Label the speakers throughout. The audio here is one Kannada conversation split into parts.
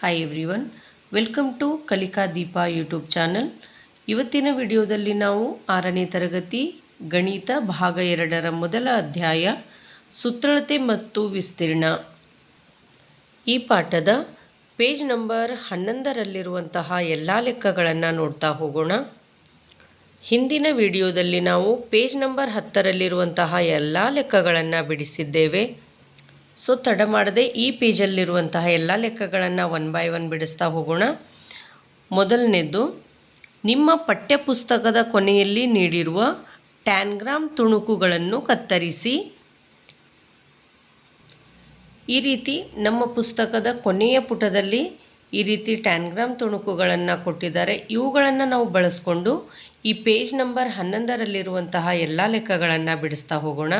Speaker 1: ಹಾಯ್ ಎವ್ರಿವನ್ ವೆಲ್ಕಮ್ ಟು ಕಲಿಕಾ ದೀಪ ಯೂಟ್ಯೂಬ್ ಚಾನಲ್ ಇವತ್ತಿನ ವಿಡಿಯೋದಲ್ಲಿ ನಾವು ಆರನೇ ತರಗತಿ ಗಣಿತ ಭಾಗ ಎರಡರ ಮೊದಲ ಅಧ್ಯಾಯ ಸುತ್ತಳತೆ ಮತ್ತು ವಿಸ್ತೀರ್ಣ. ಈ ಪಾಠದ ಪೇಜ್ ನಂಬರ್ ಹನ್ನೊಂದರಲ್ಲಿರುವಂತಹ ಎಲ್ಲ ಲೆಕ್ಕಗಳನ್ನು ನೋಡ್ತಾ ಹೋಗೋಣ. ಹಿಂದಿನ ವಿಡಿಯೋದಲ್ಲಿ ನಾವು ಪೇಜ್ ನಂಬರ್ ಹತ್ತರಲ್ಲಿರುವಂತಹ ಎಲ್ಲ ಲೆಕ್ಕಗಳನ್ನು ಬಿಡಿಸಿದ್ದೇವೆ. ಸೊ ತಡ ಮಾಡದೆ ಈ ಪೇಜಲ್ಲಿರುವಂತಹ ಎಲ್ಲ ಲೆಕ್ಕಗಳನ್ನು ಒನ್ ಬೈ ಒನ್ ಬಿಡಿಸ್ತಾ ಹೋಗೋಣ. ಮೊದಲನೇದು ನಿಮ್ಮ ಪಠ್ಯಪುಸ್ತಕದ ಕೊನೆಯಲ್ಲಿ ನೀಡಿರುವ ಟ್ಯಾನ್ಗ್ರಾಮ್ ತುಣುಕುಗಳನ್ನು ಕತ್ತರಿಸಿ. ಈ ರೀತಿ ನಮ್ಮ ಪುಸ್ತಕದ ಕೊನೆಯ ಪುಟದಲ್ಲಿ ಈ ರೀತಿ ಟ್ಯಾನ್ಗ್ರಾಮ್ ತುಣುಕುಗಳನ್ನು ಕೊಟ್ಟಿದ್ದಾರೆ. ಇವುಗಳನ್ನು ನಾವು ಬಳಸ್ಕೊಂಡು ಈ ಪೇಜ್ ನಂಬರ್ ಹನ್ನೊಂದರಲ್ಲಿರುವಂತಹ ಎಲ್ಲ ಲೆಕ್ಕಗಳನ್ನು ಬಿಡಿಸ್ತಾ ಹೋಗೋಣ.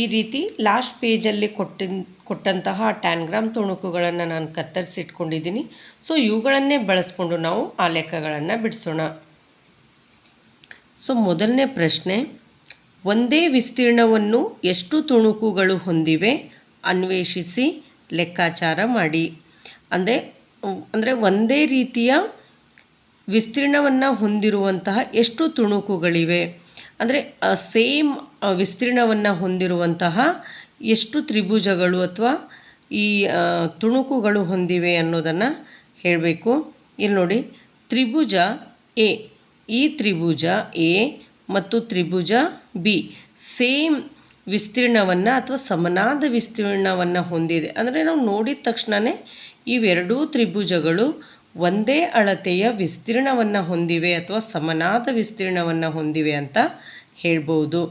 Speaker 1: ಈ ರೀತಿ ಲಾಸ್ಟ್ ಪೇಜಲ್ಲಿ ಕೊಟ್ಟಿನ್, ಕೊಟ್ಟಂತಹ ಟ್ಯಾನ್ಗ್ರಾಮ್ ತುಣುಕುಗಳನ್ನು ನಾನು ಕತ್ತರಿಸಿಟ್ಕೊಂಡಿದ್ದೀನಿ ಸೊ ಇವುಗಳನ್ನೇ ಬಳಸ್ಕೊಂಡು ನಾವು ಆ ಲೆಕ್ಕಗಳನ್ನು ಬಿಡಿಸೋಣ. ಸೊ ಮೊದಲನೇ ಪ್ರಶ್ನೆ, ಒಂದೇ ವಿಸ್ತೀರ್ಣವನ್ನು ಎಷ್ಟು ತುಣುಕುಗಳು ಹೊಂದಿವೆ? ಅನ್ವೇಷಿಸಿ, ಲೆಕ್ಕಾಚಾರ ಮಾಡಿ. ಅಂದರೆ ಅಂದರೆ ಒಂದೇ ರೀತಿಯ ವಿಸ್ತೀರ್ಣವನ್ನು ಹೊಂದಿರುವಂತಹ ಎಷ್ಟು ತುಣುಕುಗಳಿವೆ? ಅಂದರೆ ಸೇಮ್ ವಿಸ್ತೀರ್ಣವನ್ನು ಹೊಂದಿರುವಂತಹ ಎಷ್ಟು ತ್ರಿಭುಜಗಳು ಅಥವಾ ಈ ತುಣುಕುಗಳು ಹೊಂದಿವೆ ಅನ್ನೋದನ್ನು ಹೇಳಬೇಕು. ಇಲ್ಲಿ ನೋಡಿ, ತ್ರಿಭುಜ ಎ, ಈ ತ್ರಿಭುಜ ಎ ಮತ್ತು ತ್ರಿಭುಜ ಬಿ ಸೇಮ್ ವಿಸ್ತೀರ್ಣವನ್ನು ಅಥವಾ ಸಮನಾದ ವಿಸ್ತೀರ್ಣವನ್ನು ಹೊಂದಿದೆ. ಅಂದರೆ ನಾವು ನೋಡಿದ ತಕ್ಷಣವೇ ಇವೆರಡೂ ತ್ರಿಭುಜಗಳು ಒಂದೇ ಅಳತೆಯ ವಿಸ್ತೀರ್ಣವನ್ನು ಹೊಂದಿವೆ ಅಥವಾ ಸಮನಾದ ವಿಸ್ತೀರ್ಣವನ್ನು ಹೊಂದಿವೆ ಅಂತ ಹೇಳ್ಬೋದು.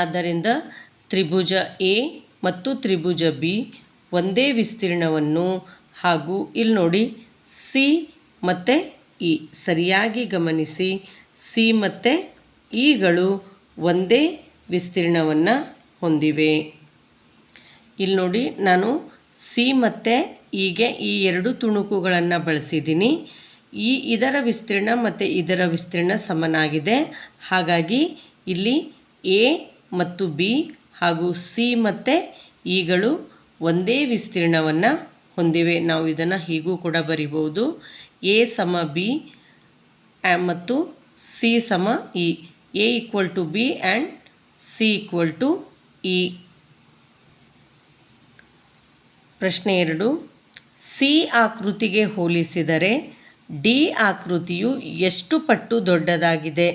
Speaker 1: ಆದ್ದರಿಂದ ತ್ರಿಭುಜ ಎ ಮತ್ತು ತ್ರಿಭುಜ ಬಿ ಒಂದೇ ವಿಸ್ತೀರ್ಣವನ್ನು ಹಾಗೂ ಇಲ್ಲಿ ನೋಡಿ ಸಿ ಮತ್ತು ಇ ಸರಿಯಾಗಿ ಗಮನಿಸಿ. ಸಿ ಮತ್ತು ಇಗಳು ಒಂದೇ ವಿಸ್ತೀರ್ಣವನ್ನು ಹೊಂದಿವೆ. ಇಲ್ಲಿ ನೋಡಿ ನಾನು ಸಿ ಮತ್ತು ಹೀಗೆ ಈ ಎರಡು ತುಣುಕುಗಳನ್ನು ಬಳಸಿದ್ದೀನಿ. ಈ ಇದರ ವಿಸ್ತೀರ್ಣ ಮತ್ತು ಇದರ ವಿಸ್ತೀರ್ಣ ಸಮನಾಗಿದೆ. ಹಾಗಾಗಿ ಇಲ್ಲಿ ಎ ಮತ್ತು ಬಿ ಹಾಗೂ ಸಿ ಮತ್ತು ಇಗಳು ಒಂದೇ ವಿಸ್ತೀರ್ಣವನ್ನು ಹೊಂದಿವೆ. ನಾವು ಇದನ್ನು ಹೀಗೂ ಕೂಡ ಬರಿಬೋದು ಎ ಸಮ ಬಿ ಮತ್ತು ಸಿ ಸಮ E. A equal to B and C equal to E. ಪ್ರಶ್ನೆ ಎರಡು. ಸಿ ಆಕೃತಿಗೆ ಹೋಲಿಸಿದರೆ ಡಿ ಆಕೃತಿಯು ಎಷ್ಟು ಪಟ್ಟು ದೊಡ್ಡದಾಗಿದೆ?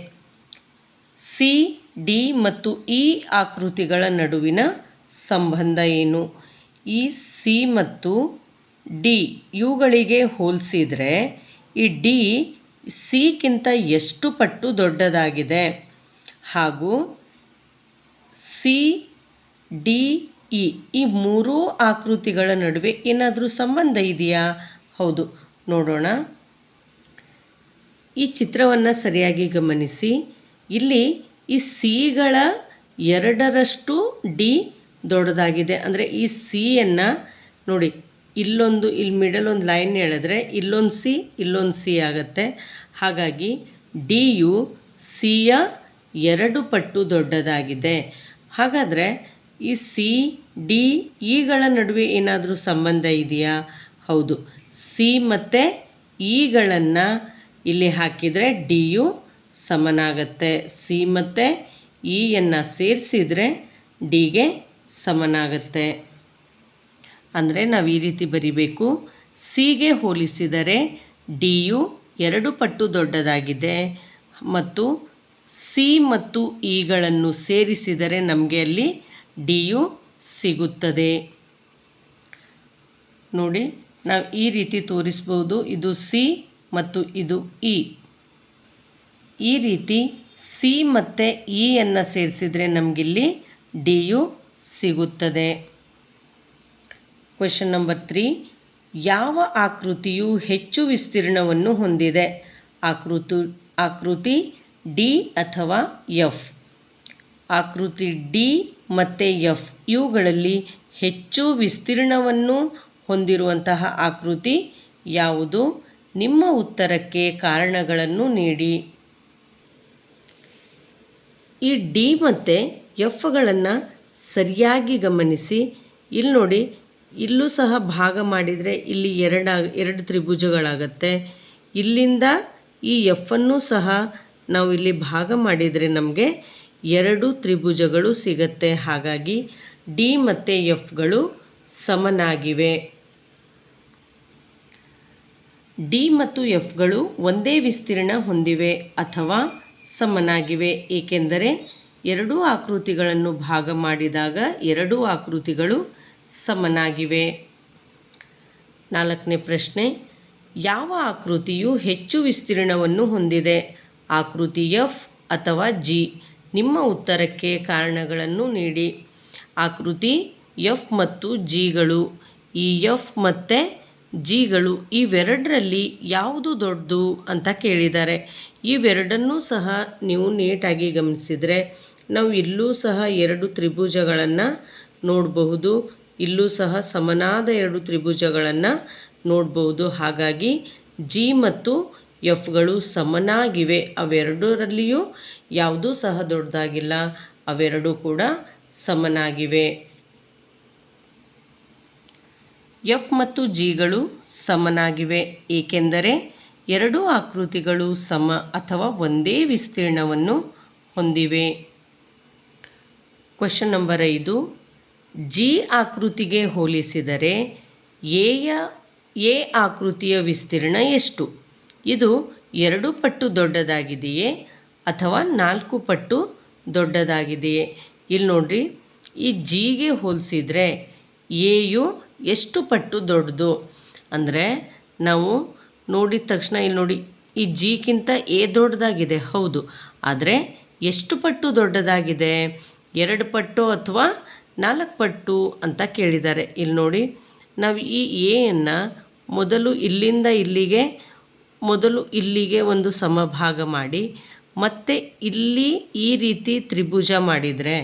Speaker 1: ಸಿ ಡಿ ಮತ್ತು ಇ ಆಕೃತಿಗಳ ನಡುವಿನ ಸಂಬಂಧ ಏನು? ಈ ಸಿ ಮತ್ತು ಡಿ ಇವುಗಳಿಗೆ ಹೋಲಿಸಿದರೆ ಈ ಡಿ ಸಿಕ್ಕಿಂತ ಎಷ್ಟು ಪಟ್ಟು ದೊಡ್ಡದಾಗಿದೆ? ಹಾಗೂ ಸಿ, ಡಿ, ಇ ಈ ಮೂರೂ ಆಕೃತಿಗಳ ನಡುವೆ ಏನಾದರೂ ಸಂಬಂಧ ಇದೆಯಾ? ಹೌದು, ನೋಡೋಣ. ಈ ಚಿತ್ರವನ್ನು ಸರಿಯಾಗಿ ಗಮನಿಸಿ. ಇಲ್ಲಿ ಈ ಸಿಗಳ ಎರಡರಷ್ಟು ಡಿ ದೊಡ್ಡದಾಗಿದೆ. ಅಂದರೆ ಈ ಸಿಯನ್ನು ನೋಡಿ, ಇಲ್ಲೊಂದು ಇಲ್ಲಿ ಮಿಡಲ್ ಒಂದು ಲೈನ್ ಹೇಳಿದ್ರೆ ಇಲ್ಲೊಂದು ಸಿ ಇಲ್ಲೊಂದು ಸಿ ಆಗುತ್ತೆ. ಹಾಗಾಗಿ ಡಿ ಯು ಸಿಯ ಎರಡು ಪಟ್ಟು ದೊಡ್ಡದಾಗಿದೆ. ಹಾಗಾದರೆ ಈ ಸಿ, ಡಿ ಇಗಳ ನಡುವೆ ಏನಾದರೂ ಸಂಬಂಧ ಇದೆಯಾ? ಹೌದು. ಸಿ ಮತ್ತು ಇಗಳನ್ನು ಇಲ್ಲಿ ಹಾಕಿದರೆ ಡಿ ಯು ಸಮನಾಗತ್ತೆ. ಸಿ ಮತ್ತು ಇಯನ್ನು ಸೇರಿಸಿದರೆ ಡಿಗೆ ಸಮನಾಗತ್ತೆ. ಅಂದರೆ ನಾವು ಈ ರೀತಿ ಬರಿಬೇಕು. ಸಿಗೆ ಹೋಲಿಸಿದರೆ ಡಿ ಯು ಎರಡು ಪಟ್ಟು ದೊಡ್ಡದಾಗಿದೆ. ಮತ್ತು ಸಿ ಮತ್ತು ಇಗಳನ್ನು ಸೇರಿಸಿದರೆ ನಮಗೆ ಅಲ್ಲಿ ಡಿ ಯು ಸಿಗುತ್ತದೆ. ನೋಡಿ, ನಾವು ಈ ರೀತಿ ತೋರಿಸ್ಬೋದು. ಇದು ಸಿ ಮತ್ತು ಇದು ಇ. ಈ ರೀತಿ ಸಿ ಮತ್ತು ಇಯನ್ನು ಸೇರಿಸಿದರೆ ನಮಗಿಲ್ಲಿ ಡಿ ಯು ಸಿಗುತ್ತದೆ. ಕ್ವೆಶನ್ ನಂಬರ್ ತ್ರೀ ಯಾವ ಆಕೃತಿಯು ಹೆಚ್ಚು ವಿಸ್ತೀರ್ಣವನ್ನು ಹೊಂದಿದೆ? ಆಕೃತಿ ಆಕೃತಿ ಡಿ ಅಥವಾ ಎಫ್? ಆಕೃತಿ ಡಿ ಮತ್ತು ಎಫ್ ಇವುಗಳಲ್ಲಿ ಹೆಚ್ಚು ವಿಸ್ತೀರ್ಣವನ್ನು ಹೊಂದಿರುವಂತಹ ಆಕೃತಿ ಯಾವುದು? ನಿಮ್ಮ ಉತ್ತರಕ್ಕೆ ಕಾರಣಗಳನ್ನು ನೀಡಿ. ಈ ಡಿ ಮತ್ತು ಎಫ್ಗಳನ್ನು ಸರಿಯಾಗಿ ಗಮನಿಸಿ. ಇಲ್ಲಿ ನೋಡಿ, ಇಲ್ಲೂ ಸಹ ಭಾಗ ಮಾಡಿದರೆ ಇಲ್ಲಿ ಎರಡು ಎರಡು ತ್ರಿಭುಜಗಳಾಗತ್ತೆ. ಇಲ್ಲಿಂದ ಈ ಎಫನ್ನು ಸಹ ನಾವು ಇಲ್ಲಿ ಭಾಗ ಮಾಡಿದರೆ ನಮಗೆ ಎರಡು ತ್ರಿಭುಜಗಳು ಸಿಗತ್ತೆ. ಹಾಗಾಗಿ ಡಿ ಮತ್ತು ಎಫ್ಗಳು ಸಮನಾಗಿವೆ. ಡಿ ಮತ್ತು ಎಫ್ಗಳು ಒಂದೇ ವಿಸ್ತೀರ್ಣ ಹೊಂದಿವೆ ಅಥವಾ ಸಮನಾಗಿವೆ. ಏಕೆಂದರೆ ಎರಡೂ ಆಕೃತಿಗಳನ್ನು ಭಾಗ ಮಾಡಿದಾಗ ಎರಡೂ ಆಕೃತಿಗಳು ಸಮನಾಗಿವೆ. ನಾಲ್ಕನೇ ಪ್ರಶ್ನೆ, ಯಾವ ಆಕೃತಿಯು ಹೆಚ್ಚು ವಿಸ್ತೀರ್ಣವನ್ನು ಹೊಂದಿದೆ? ಆಕೃತಿ ಎಫ್ ಅಥವಾ ಜಿ ನಿಮ್ಮ ಉತ್ತರಕ್ಕೆ ಕಾರಣಗಳನ್ನು ನೀಡಿ. ಆಕೃತಿ ಎಫ್ ಮತ್ತು ಜಿಗಳು ಈ ಎಫ್ ಮತ್ತು ಜಿಗಳು ಇವೆರಡರಲ್ಲಿ ಯಾವುದು ದೊಡ್ಡದು ಅಂತ ಕೇಳಿದ್ದಾರೆ. ಇವೆರಡನ್ನೂ ಸಹ ನೀವು ನೀಟಾಗಿ ಗಮನಿಸಿದರೆ ನಾವು ಇಲ್ಲೂ ಸಹ ಎರಡು ತ್ರಿಭುಜಗಳನ್ನು ನೋಡಬಹುದು. ಇಲ್ಲೂ ಸಹ ಸಮನಾದ ಎರಡು ತ್ರಿಭುಜಗಳನ್ನು ನೋಡಬಹುದು. ಹಾಗಾಗಿ ಜಿ ಮತ್ತು ಎಫ್ಗಳು ಸಮನಾಗಿವೆ. ಅವೆರಡರಲ್ಲಿಯೂ ಯಾವುದೂ ಸಹ ದೊಡ್ಡದಾಗಿಲ್ಲ. ಅವೆರಡೂ ಕೂಡ ಸಮನಾಗಿವೆ. ಎಫ್ ಮತ್ತು ಜಿಗಳು ಸಮನಾಗಿವೆ, ಏಕೆಂದರೆ ಎರಡೂ ಆಕೃತಿಗಳು ಸಮ ಅಥವಾ ಒಂದೇ ವಿಸ್ತೀರ್ಣವನ್ನು ಹೊಂದಿವೆ. ಕ್ವಶನ್ ನಂಬರ್ ಐದು. ಜಿ ಆಕೃತಿಗೆ ಹೋಲಿಸಿದರೆ ಎಯ ಎ ಆಕೃತಿಯ ವಿಸ್ತೀರ್ಣ ಎಷ್ಟು? ಇದು ಎರಡು ಪಟ್ಟು ದೊಡ್ಡದಾಗಿದೆಯೇ ಅಥವಾ ನಾಲ್ಕು ಪಟ್ಟು ದೊಡ್ಡದಾಗಿದೆಯೇ? ಇಲ್ಲಿ ನೋಡ್ರಿ ಈ ಜಿಗೆ ಹೋಲಿಸಿದರೆ ಎಯು ಎಷ್ಟು ಪಟ್ಟು ದೊಡ್ಡದು? ಅಂದರೆ ನಾವು ನೋಡಿದ ತಕ್ಷಣ ಇಲ್ಲಿ ನೋಡಿ, ಈ ಜಿಗಿಂತ ಎ ದೊಡ್ಡದಾಗಿದೆ, ಹೌದು. ಆದರೆ ಎಷ್ಟು ಪಟ್ಟು ದೊಡ್ಡದಾಗಿದೆ? ಎರಡು ಪಟ್ಟು ಅಥವಾ ನಾಲ್ಕು ಪಟ್ಟು ಅಂತ ಕೇಳಿದ್ದಾರೆ. ಇಲ್ಲಿ ನೋಡಿ, ನಾವು ಈ ಎಯನ್ನು ಮೊದಲು ಇಲ್ಲಿಂದ ಇಲ್ಲಿಗೆ, ಮೊದಲು ಇಲ್ಲಿಗೆ ಒಂದು ಸಮಭಾಗ ಮಾಡಿ, ಮತ್ತೆ ಇಲ್ಲಿ ಈ ರೀತಿ ತ್ರಿಭುಜ ಮಾಡಿದರೆ,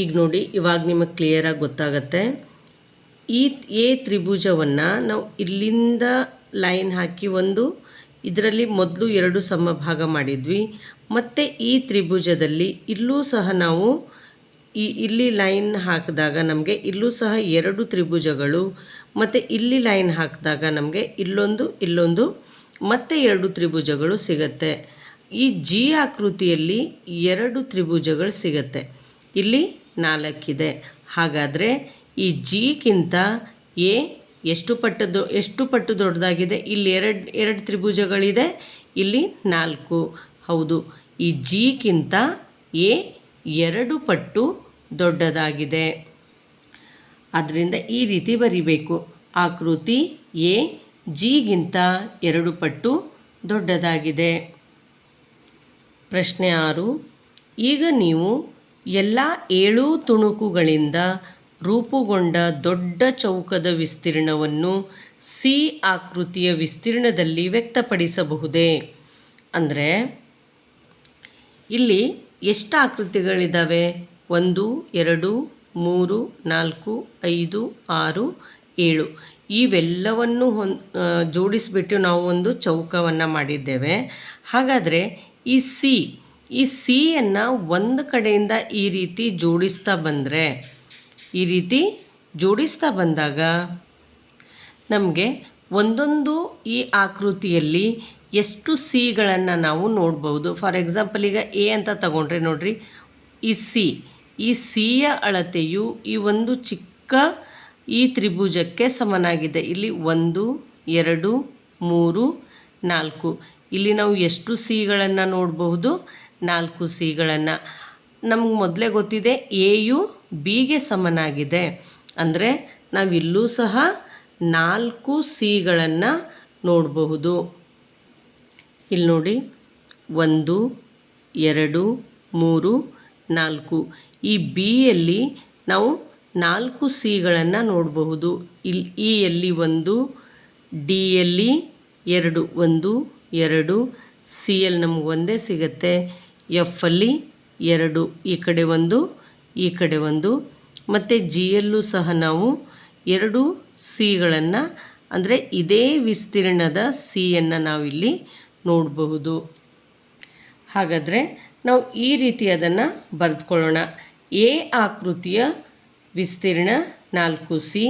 Speaker 1: ಈಗ ನೋಡಿ, ಇವಾಗ ನಿಮಗೆ ಕ್ಲಿಯರಾಗಿ ಗೊತ್ತಾಗತ್ತೆ. ಈ, ಎ ತ್ರಿಭುಜವನ್ನು ನಾವು ಇಲ್ಲಿಂದ ಲೈನ್ ಹಾಕಿ ಒಂದು, ಇದರಲ್ಲಿ ಮೊದಲು ಎರಡು ಸಮಭಾಗ ಮಾಡಿದ್ವಿ. ಮತ್ತು ಈ ತ್ರಿಭುಜದಲ್ಲಿ ಇಲ್ಲೂ ಸಹ ನಾವು ಈ, ಇಲ್ಲಿ ಲೈನ್ ಹಾಕಿದಾಗ ನಮಗೆ ಇಲ್ಲೂ ಸಹ ಎರಡು ತ್ರಿಭುಜಗಳು, ಮತ್ತು ಇಲ್ಲಿ ಲೈನ್ ಹಾಕಿದಾಗ ನಮಗೆ ಇಲ್ಲೊಂದು ಇಲ್ಲೊಂದು, ಮತ್ತೆ ಎರಡು ತ್ರಿಭುಜಗಳು ಸಿಗತ್ತೆ. ಈ ಜಿ ಆಕೃತಿಯಲ್ಲಿ ಎರಡು ತ್ರಿಭುಜಗಳು ಸಿಗತ್ತೆ. ಇಲ್ಲಿ ನಾಲ್ಕಿದೆ. ಹಾಗಾದರೆ ಈ ಜಿಗಿಂತ ಎ ಎಷ್ಟು ಪಟ್ಟದ್ದು ಎಷ್ಟು ಪಟ್ಟು ದೊಡ್ಡದಾಗಿದೆ? ಇಲ್ಲಿ ಎರಡು ಎರಡು ತ್ರಿಭುಜಗಳಿದೆ, ಇಲ್ಲಿ ನಾಲ್ಕು. ಹೌದು, ಈ ಜಿಗಿಂತ ಎ ಎರಡು ಪಟ್ಟು ದೊಡ್ಡದಾಗಿದೆ. ಆದ್ದರಿಂದ ಈ ರೀತಿ ಬರಿಬೇಕು. ಆಕೃತಿ ಎ ಜಿಗಿಂತ ಎರಡು ಪಟ್ಟು ದೊಡ್ಡದಾಗಿದೆ. ಪ್ರಶ್ನೆ ಆರು, ಈಗ ನೀವು ಎಲ್ಲ ಏಳು ತುಣುಕುಗಳಿಂದ ರೂಪುಗೊಂಡ ದೊಡ್ಡ ಚೌಕದ ವಿಸ್ತೀರ್ಣವನ್ನು ಸಿ ಆಕೃತಿಯ ವಿಸ್ತೀರ್ಣದಲ್ಲಿ ವ್ಯಕ್ತಪಡಿಸಬಹುದೇ? ಅಂದರೆ, ಇಲ್ಲಿ ಎಷ್ಟು ಆಕೃತಿಗಳಿದ್ದಾವೆ ಒಂದು, ಎರಡು, ಮೂರು, ನಾಲ್ಕು, ಐದು, ಆರು, ಏಳು. ಇವೆಲ್ಲವನ್ನು ಹೊನ್ ಜೋಡಿಸಿಬಿಟ್ಟು ನಾವು ಒಂದು ಚೌಕವನ್ನು ಮಾಡಿದ್ದೇವೆ. ಹಾಗಾದರೆ ಈ ಸಿ, ಈ ಸಿಯನ್ನು ಒಂದು ಕಡೆಯಿಂದ ಈ ರೀತಿ ಜೋಡಿಸ್ತಾ ಬಂದರೆ ಈ ರೀತಿ ಜೋಡಿಸ್ತಾ ಬಂದಾಗ ನಮಗೆ ಒಂದೊಂದು ಈ ಆಕೃತಿಯಲ್ಲಿ ಎಷ್ಟು ಸಿಗಳನ್ನು ನಾವು ನೋಡ್ಬೋದು. ಫಾರ್ ಎಕ್ಸಾಂಪಲ್ ಈಗ ಎ ಅಂತ ತಗೊಂಡ್ರೆ ನೋಡಿರಿ, ಈ ಸಿ ಈ ಸಿಯ ಅಳತೆಯು ಈ ಒಂದು ಚಿಕ್ಕ ಈ ತ್ರಿಭುಜಕ್ಕೆ ಸಮನಾಗಿದೆ. ಇಲ್ಲಿ ಒಂದು, ಎರಡು, ಮೂರು, ನಾಲ್ಕು. ಇಲ್ಲಿ ನಾವು ಎಷ್ಟು ಸಿಗಳನ್ನು ನೋಡಬಹುದು? ನಾಲ್ಕು ಸಿಗಳನ್ನು ನಮ್ಗೆ ಮೊದಲೇ ಗೊತ್ತಿದೆ ಎಯು ಬಿಗೆ ಸಮನಾಗಿದೆ. ಅಂದರೆ ನಾವಿಲ್ಲೂ ಸಹ ನಾಲ್ಕು ಸಿಗಳನ್ನು ನೋಡಬಹುದು. ಇಲ್ಲಿ ನೋಡಿ, ಒಂದು, ಎರಡು, ಮೂರು, ನಾಲ್ಕು. ಈ ಬಿಯಲ್ಲಿ ನಾವು ನಾಲ್ಕು ಸಿಗಳನ್ನು ನೋಡಬಹುದು. ಇಲ್ಲಿ ಇಯಲ್ಲಿ ಯಲ್ಲಿ ಒಂದು ಡಿಯಲ್ಲಿ ಎರಡು, ಒಂದು, ಎರಡು. ಸಿ ಎಲ್ ನಮ್ಗೆ ಒಂದೇ ಸಿಗುತ್ತೆ. ಎಫಲ್ಲಿ ಎರಡು, ಈ ಕಡೆ ಒಂದು, ಈ ಕಡೆ ಒಂದು. ಮತ್ತು ಜಿಯಲ್ಲೂ ಸಹ ನಾವು ಎರಡು ಸಿಗಳನ್ನು, ಅಂದರೆ ಇದೇ ವಿಸ್ತೀರ್ಣದ ಸಿಯನ್ನು ನಾವಿಲ್ಲಿ ನೋಡಬಹುದು. ಹಾಗಾದರೆ ನಾವು ಈ ರೀತಿ ಅದನ್ನು ಬರೆದುಕೊಳ್ಳೋಣ. ಎ ಆಕೃತಿಯ ವಿಸ್ತೀರ್ಣ ನಾಲ್ಕು ಸಿ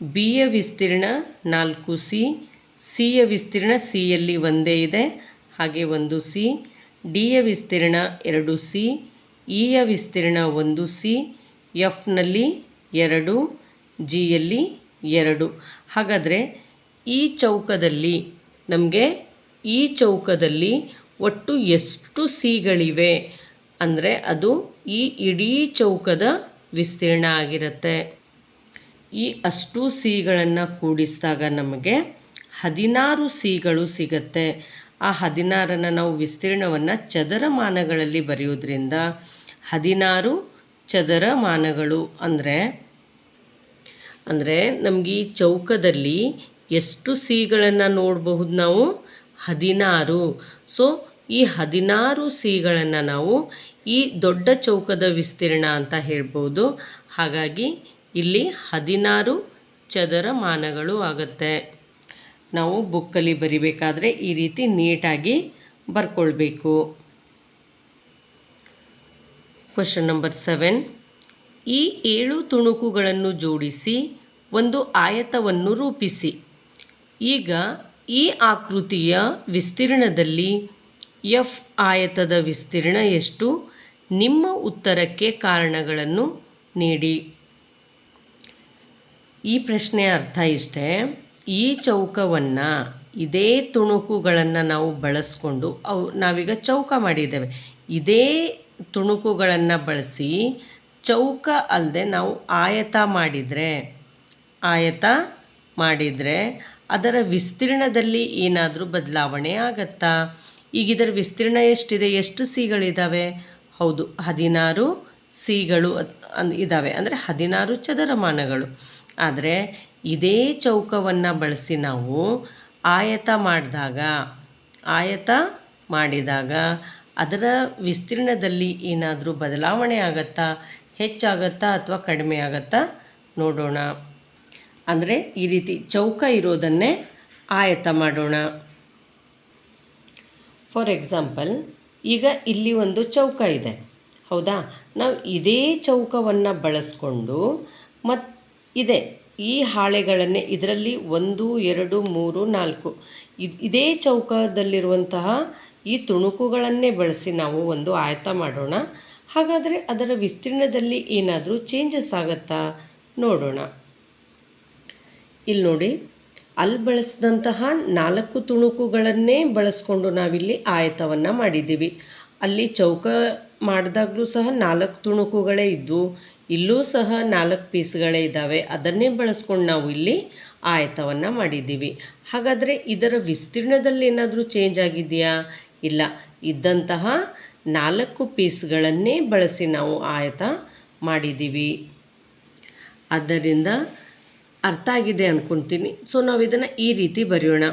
Speaker 1: ಬಿಯ ವಿಸ್ತೀರ್ಣ ನಾಲ್ಕು ಸಿ ಸಿಯ ವಿಸ್ತೀರ್ಣ ಸಿಯಲ್ಲಿ ಒಂದೇ ಇದೆ, ಹಾಗೆ ಒಂದು ಸಿ. ಡಿಯ ವಿಸ್ತೀರ್ಣ ಎರಡು ಸಿ ಇಯ ವಿಸ್ತೀರ್ಣ ಒಂದು ಸಿ ಎಫ್ನಲ್ಲಿ ಎರಡು ಜಿಯಲ್ಲಿ ಎರಡು. ಹಾಗಾದರೆ ಈ ಚೌಕದಲ್ಲಿ ನಮಗೆ ಈ ಚೌಕದಲ್ಲಿ ಒಟ್ಟು ಎಷ್ಟು ಸಿಗಳಿವೆ? ಅಂದರೆ ಅದು ಈ ಇಡೀ ಚೌಕದ ವಿಸ್ತೀರ್ಣ ಆಗಿರುತ್ತೆ. ಈ ಅಷ್ಟು ಸಿಗಳನ್ನು ಕೂಡಿಸಿದಾಗ ನಮಗೆ ಹದಿನಾರು ಸಿಗಳು ಸಿಗತ್ತೆ. ಆ ಹದಿನಾರನ್ನು ನಾವು ವಿಸ್ತೀರ್ಣವನ್ನು ಚದರ ಮಾನಗಳಲ್ಲಿ ಬರೆಯೋದ್ರಿಂದ ಹದಿನಾರು ಚದರ ಮಾನಗಳು ಅಂದರೆ ಅಂದರೆ ನಮಗೆ ಈ ಚೌಕದಲ್ಲಿ ಎಷ್ಟು ಸಿಗಳನ್ನು ನೋಡಬಹುದು ನಾವು? ಹದಿನಾರು. ಸೊ ಈ ಹದಿನಾರು ಸಿಗಳನ್ನು ನಾವು ಈ ದೊಡ್ಡ ಚೌಕದ ವಿಸ್ತೀರ್ಣ ಅಂತ ಹೇಳ್ಬೋದು ಹಾಗಾಗಿ ಇಲ್ಲಿ ಹದಿನಾರು ಚದರ ಮಾನಗಳು ಆಗುತ್ತೆ. ನಾವು ಬುಕ್ಕಲ್ಲಿ ಬರಿಬೇಕಾದ್ರೆ ಈ ರೀತಿ ನೀಟಾಗಿ ಬರ್ಕೊಳ್ಬೇಕು. ಕ್ವಶನ್ ನಂಬರ್ ಸೆವೆನ್ ಈ ಏಳು ತುಣುಕುಗಳನ್ನು ಜೋಡಿಸಿ ಒಂದು ಆಯತವನ್ನು ರೂಪಿಸಿ. ಈಗ ಈ ಆಕೃತಿಯ ವಿಸ್ತೀರ್ಣದಲ್ಲಿ ಎಫ್ ಆಯತದ ವಿಸ್ತೀರ್ಣ ಎಷ್ಟು? ನಿಮ್ಮ ಉತ್ತರಕ್ಕೆ ಕಾರಣಗಳನ್ನು ನೀಡಿ. ಈ ಪ್ರಶ್ನೆ ಅರ್ಥ ಇಷ್ಟೇ. ಈ ಚೌಕವನ್ನು, ಇದೇ ತುಣುಕುಗಳನ್ನು ನಾವು ಬಳಸ್ಕೊಂಡು ಅವು, ನಾವೀಗ ಚೌಕ ಮಾಡಿದ್ದೇವೆ. ಇದೇ ತುಣುಕುಗಳನ್ನು ಬಳಸಿ ಚೌಕ ಅಲ್ಲದೆ ನಾವು ಆಯತ ಮಾಡಿದರೆ ಆಯತ ಮಾಡಿದರೆ ಅದರ ವಿಸ್ತೀರ್ಣದಲ್ಲಿ ಏನಾದರೂ ಬದಲಾವಣೆ ಆಗತ್ತಾ? ಈಗ ಇದರ ವಿಸ್ತೀರ್ಣ ಎಷ್ಟಿದೆ? ಎಷ್ಟು ಸಿಗಳಿದ್ದಾವೆ ಹೌದು, ಹದಿನಾರು ಸಿಗಳು ಇದ್ದಾವೆ ಅಂದರೆ ಹದಿನಾರು ಚದರಮಾನಗಳು ಆದರೆ ಇದೇ ಚೌಕವನ್ನು ಬಳಸಿ ನಾವು ಆಯತ ಮಾಡಿದಾಗ ಆಯತ ಮಾಡಿದಾಗ ಅದರ ವಿಸ್ತೀರ್ಣದಲ್ಲಿ ಏನಾದರೂ ಬದಲಾವಣೆ ಆಗತ್ತಾ, ಹೆಚ್ಚಾಗತ್ತಾ ಅಥವಾ ಕಡಿಮೆ ಆಗತ್ತಾ ನೋಡೋಣ. ಅಂದರೆ ಈ ರೀತಿ ಚೌಕ ಇರೋದನ್ನೇ ಆಯತ ಮಾಡೋಣ. ಫಾರ್ ಎಕ್ಸಾಂಪಲ್ ಈಗ ಇಲ್ಲಿ ಒಂದು ಚೌಕ ಇದೆ. ಹೌದಾ? ನಾವು ಇದೇ ಚೌಕವನ್ನು ಬಳಸ್ಕೊಂಡು ಮತ್ತು ಇದೆ. ಈ ಹಾಳೆಗಳನ್ನೇ ಇದರಲ್ಲಿ ಒಂದು, ಎರಡು, ಮೂರು, ನಾಲ್ಕು. ಇದು ಚೌಕದಲ್ಲಿರುವಂತಹ ಈ ತುಣುಕುಗಳನ್ನೇ ಬಳಸಿ ನಾವು ಒಂದು ಆಯತ ಮಾಡೋಣ. ಹಾಗಾದರೆ ಅದರ ವಿಸ್ತೀರ್ಣದಲ್ಲಿ ಏನಾದರೂ ಚೇಂಜಸ್ ಆಗುತ್ತಾ ನೋಡೋಣ. ಇಲ್ಲಿ ನೋಡಿ ಅಲ್ಲಿ ಬಳಸಿದಂತಹ ನಾಲ್ಕು ತುಣುಕುಗಳನ್ನೇ ಬಳಸ್ಕೊಂಡು ನಾವಿಲ್ಲಿ ಆಯತವನ್ನು ಮಾಡಿದ್ದೀವಿ. ಅಲ್ಲಿ ಚೌಕ ಮಾಡಿದಾಗಲೂ ಸಹ ನಾಲ್ಕು ತುಣುಕುಗಳೇ ಇದ್ದವು ಇಲ್ಲೂ ಸಹ ನಾಲ್ಕು ಪೀಸ್ಗಳೇ ಇದ್ದಾವೆ. ಅದನ್ನೇ ಬಳಸ್ಕೊಂಡು ನಾವು ಇಲ್ಲಿ ಆಯತವನ್ನು ಮಾಡಿದ್ದೀವಿ. ಹಾಗಾದರೆ ಇದರ ವಿಸ್ತೀರ್ಣದಲ್ಲಿ ಏನಾದರೂ ಚೇಂಜ್ ಆಗಿದೆಯಾ ಇಲ್ಲ. ಇದ್ದಂತಹ ನಾಲ್ಕು ಪೀಸ್ಗಳನ್ನೇ ಬಳಸಿ ನಾವು ಆಯತ ಮಾಡಿದ್ದೀವಿ. ಆದ್ದರಿಂದ ಅರ್ಥ ಆಗಿದೆ ಅಂದ್ಕೊತೀನಿ ಸೊ ನಾವು ಇದನ್ನು ಈ ರೀತಿ ಬರೆಯೋಣ.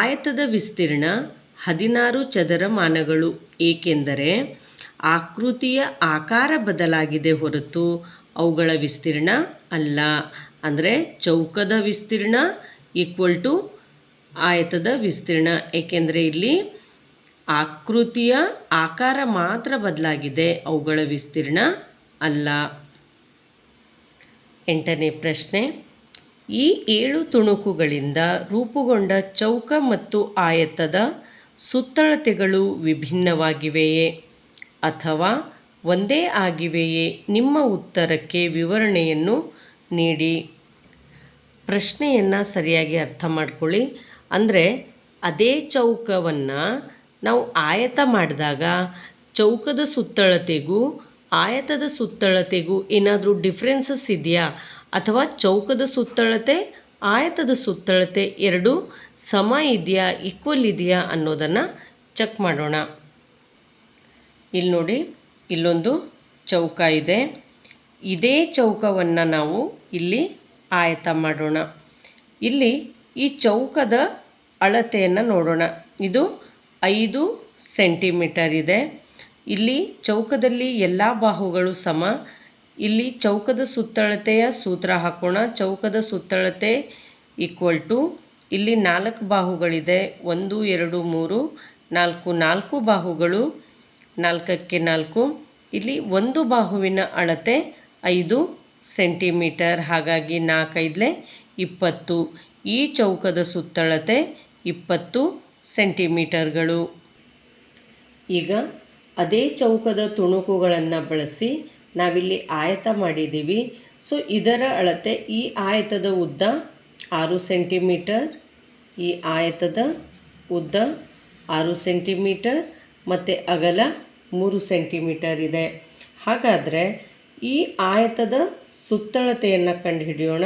Speaker 1: ಆಯತದ ವಿಸ್ತೀರ್ಣ ಹದಿನಾರು ಚದರ ಮಾನಗಳು ಏಕೆಂದರೆ ಆಕೃತಿಯ ಆಕಾರ ಬದಲಾಗಿದೆ ಹೊರತು ಅವುಗಳ ವಿಸ್ತೀರ್ಣ ಅಲ್ಲ. ಅಂದರೆ ಚೌಕದ ವಿಸ್ತೀರ್ಣ ಈಕ್ವಲ್ ಟು ಆಯತದ ವಿಸ್ತೀರ್ಣ. ಏಕೆಂದರೆ ಇಲ್ಲಿ ಆಕೃತಿಯ ಆಕಾರ ಮಾತ್ರ ಬದಲಾಗಿದೆ, ಅವುಗಳ ವಿಸ್ತೀರ್ಣ ಅಲ್ಲ. ಎಂಟನೇ ಪ್ರಶ್ನೆ. ಈ ಏಳು ತುಣುಕುಗಳಿಂದ ರೂಪುಗೊಂಡ ಚೌಕ ಮತ್ತು ಆಯತದ ಸುತ್ತಳತೆಗಳು ವಿಭಿನ್ನವಾಗಿವೆಯೇ? ಅಥವಾ ಒಂದೇ ಆಗಿವೆಯೇ ನಿಮ್ಮ ಉತ್ತರಕ್ಕೆ ವಿವರಣೆಯನ್ನು ನೀಡಿ. ಪ್ರಶ್ನೆಯನ್ನು ಸರಿಯಾಗಿ ಅರ್ಥ ಮಾಡ್ಕೊಳ್ಳಿ. ಅಂದರೆ, ಅದೇ ಚೌಕವನ್ನು ನಾವು ಆಯತ ಮಾಡಿದಾಗ ಚೌಕದ ಸುತ್ತಳತೆಗೂ ಆಯತದ ಸುತ್ತಳತೆಗೂ ಏನಾದರೂ ಡಿಫ್ರೆನ್ಸಸ್ ಇದೆಯಾ? ಅಥವಾ ಚೌಕದ ಸುತ್ತಳತೆ, ಆಯತದ ಸುತ್ತಳತೆ ಎರಡು ಸಮ ಇದೆಯಾ ಈಕ್ವಲ್ ಇದೆಯಾ ಅನ್ನೋದನ್ನು ಚೆಕ್ ಮಾಡೋಣ. ಇಲ್ಲಿ ನೋಡಿ, ಇಲ್ಲೊಂದು ಚೌಕ ಇದೆ. ಇದೇ ಚೌಕವನ್ನು ನಾವು ಇಲ್ಲಿ ಆಯತ ಮಾಡೋಣ. ಇಲ್ಲಿ ಈ ಚೌಕದ ಅಳತೆಯನ್ನು ನೋಡೋಣ. ಇದು ಐದು ಸೆಂಟಿಮೀಟರ್ ಇದೆ. ಇಲ್ಲಿ ಚೌಕದಲ್ಲಿ ಎಲ್ಲ ಬಾಹುಗಳು ಸಮ. ಇಲ್ಲಿ ಚೌಕದ ಸುತ್ತಳತೆಯ ಸೂತ್ರ ಹಾಕೋಣ. ಚೌಕದ ಸುತ್ತಳತೆ ಈಕ್ವಲ್ ಟು ಇಲ್ಲಿ ನಾಲ್ಕು ಬಾಹುಗಳಿದೆ. ಒಂದು, ಎರಡು, ಮೂರು, ನಾಲ್ಕು ನಾಲ್ಕು ಬಾಹುಗಳು. ನಾಲ್ಕಕ್ಕೆ ನಾಲ್ಕು. ಇಲ್ಲಿ ಒಂದು ಬಾಹುವಿನ ಅಳತೆ ಐದು ಸೆಂಟಿಮೀಟರ್, ಹಾಗಾಗಿ ನಾಲ್ಕೈದಲೆ ಇಪ್ಪತ್ತು. ಈ ಚೌಕದ ಸುತ್ತಳತೆ ಇಪ್ಪತ್ತು ಸೆಂಟಿಮೀಟರ್ಗಳು. ಈಗ ಅದೇ ಚೌಕದ ತುಣುಕುಗಳನ್ನು ಬಳಸಿ ನಾವಿಲ್ಲಿ ಆಯತ ಮಾಡಿದ್ದೀವಿ. ಸೊ, ಇದರ ಅಳತೆ ಈ ಆಯತದ ಉದ್ದ ಆರು ಸೆಂಟಿಮೀಟರ್, ಈ ಆಯತದ ಉದ್ದ ಆರು ಸೆಂಟಿಮೀಟರ್, ಮತ್ತು ಅಗಲ ಮೂರು ಸೆಂಟಿಮೀಟರ್ ಇದೆ. ಹಾಗಾದರೆ ಈ ಆಯತದ ಸುತ್ತಳತೆಯನ್ನು ಕಂಡುಹಿಡಿಯೋಣ.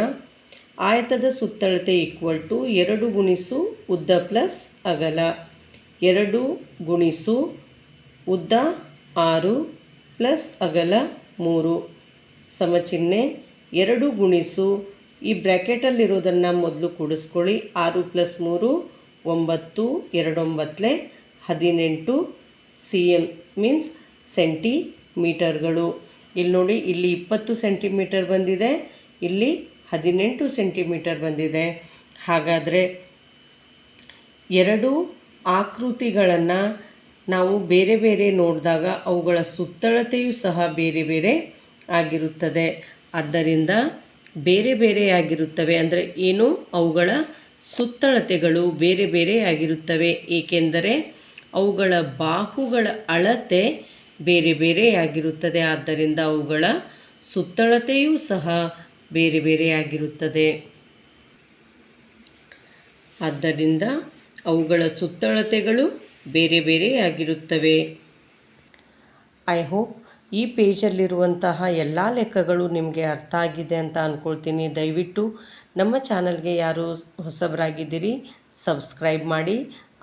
Speaker 1: ಆಯತದ ಸುತ್ತಳತೆ ಈಕ್ವಲ್ ಟು ಎರಡು ಗುಣಿಸು ಉದ್ದ ಪ್ಲಸ್ ಅಗಲ. ಎರಡು ಗುಣಿಸು ಉದ್ದ ಆರು ಪ್ಲಸ್ ಅಗಲ ಮೂರು. ಸಮಚಿಹ್ನೆ ಎರಡು ಗುಣಿಸು ಈ ಬ್ರ್ಯಾಕೆಟಲ್ಲಿರೋದನ್ನು ಮೊದಲು ಕೂಡಿಸ್ಕೊಳ್ಳಿ. ಆರು ಪ್ಲಸ್ ಮೂರು ಒಂಬತ್ತು, ಎರಡೊಂಬತ್ತಲೆ ಹದಿನೆಂಟು. ಸಿ ಎಂ ಮೀನ್ಸ್ ಸೆಂಟಿಮೀಟರ್ಗಳು ಇಲ್ಲಿ ನೋಡಿ, ಇಲ್ಲಿ ಇಪ್ಪತ್ತು ಸೆಂಟಿಮೀಟರ್ ಬಂದಿದೆ, ಇಲ್ಲಿ ಹದಿನೆಂಟು ಸೆಂಟಿಮೀಟರ್ ಬಂದಿದೆ. ಹಾಗಾದರೆ ಎರಡು ಆಕೃತಿಗಳನ್ನು ನಾವು ಬೇರೆ ಬೇರೆ ನೋಡಿದಾಗ ಅವುಗಳ ಸುತ್ತಳತೆಯೂ ಸಹ ಬೇರೆ ಬೇರೆ ಆಗಿರುತ್ತದೆ. ಆದ್ದರಿಂದ ಬೇರೆ ಬೇರೆ ಆಗಿರುತ್ತವೆ, ಅಂದರೆ ಏನು? ಅವುಗಳ ಸುತ್ತಳತೆಗಳು ಬೇರೆ ಬೇರೆ ಆಗಿರುತ್ತವೆ. ಏಕೆಂದರೆ ಅವುಗಳ ಬಾಹುಗಳ ಅಳತೆ ಬೇರೆ ಬೇರೆಯಾಗಿರುತ್ತದೆ. ಆದ್ದರಿಂದ ಅವುಗಳ ಸುತ್ತಳತೆಯೂ ಸಹ ಬೇರೆ ಬೇರೆಯಾಗಿರುತ್ತದೆ. ಆದ್ದರಿಂದ ಅವುಗಳ ಸುತ್ತಳತೆಗಳು ಬೇರೆ ಬೇರೆಯಾಗಿರುತ್ತವೆ. ಐ ಹೋಪ್ ಈ ಪೇಜಲ್ಲಿರುವಂತಹ ಎಲ್ಲ ಲೆಕ್ಕಗಳು ನಿಮಗೆ ಅರ್ಥ ಆಗಿದೆ ಅಂತ ಅಂದ್ಕೊಳ್ತೀನಿ ದಯವಿಟ್ಟು ನಮ್ಮ ಚಾನಲ್ಗೆ ಯಾರು ಹೊಸಬರಾಗಿದ್ದೀರಿ, ಸಬ್ಸ್ಕ್ರೈಬ್ ಮಾಡಿ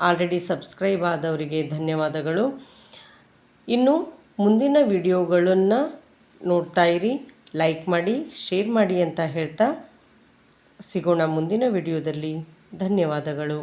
Speaker 1: ಆಲ್ರೆಡಿ ಸಬ್ಸ್ಕ್ರೈಬ್ ಆದವರಿಗೆ ಧನ್ಯವಾದಗಳು. ಇನ್ನು ಮುಂದಿನ ವಿಡಿಯೋಗಳನ್ನು ನೋಡ್ತಾ ಇರಿ, ಲೈಕ್ ಮಾಡಿ, ಶೇರ್ ಮಾಡಿ ಅಂತ ಹೇಳ್ತಾ ಸಿಗೋಣ ಮುಂದಿನ ವಿಡಿಯೋದಲ್ಲಿ. ಧನ್ಯವಾದಗಳು.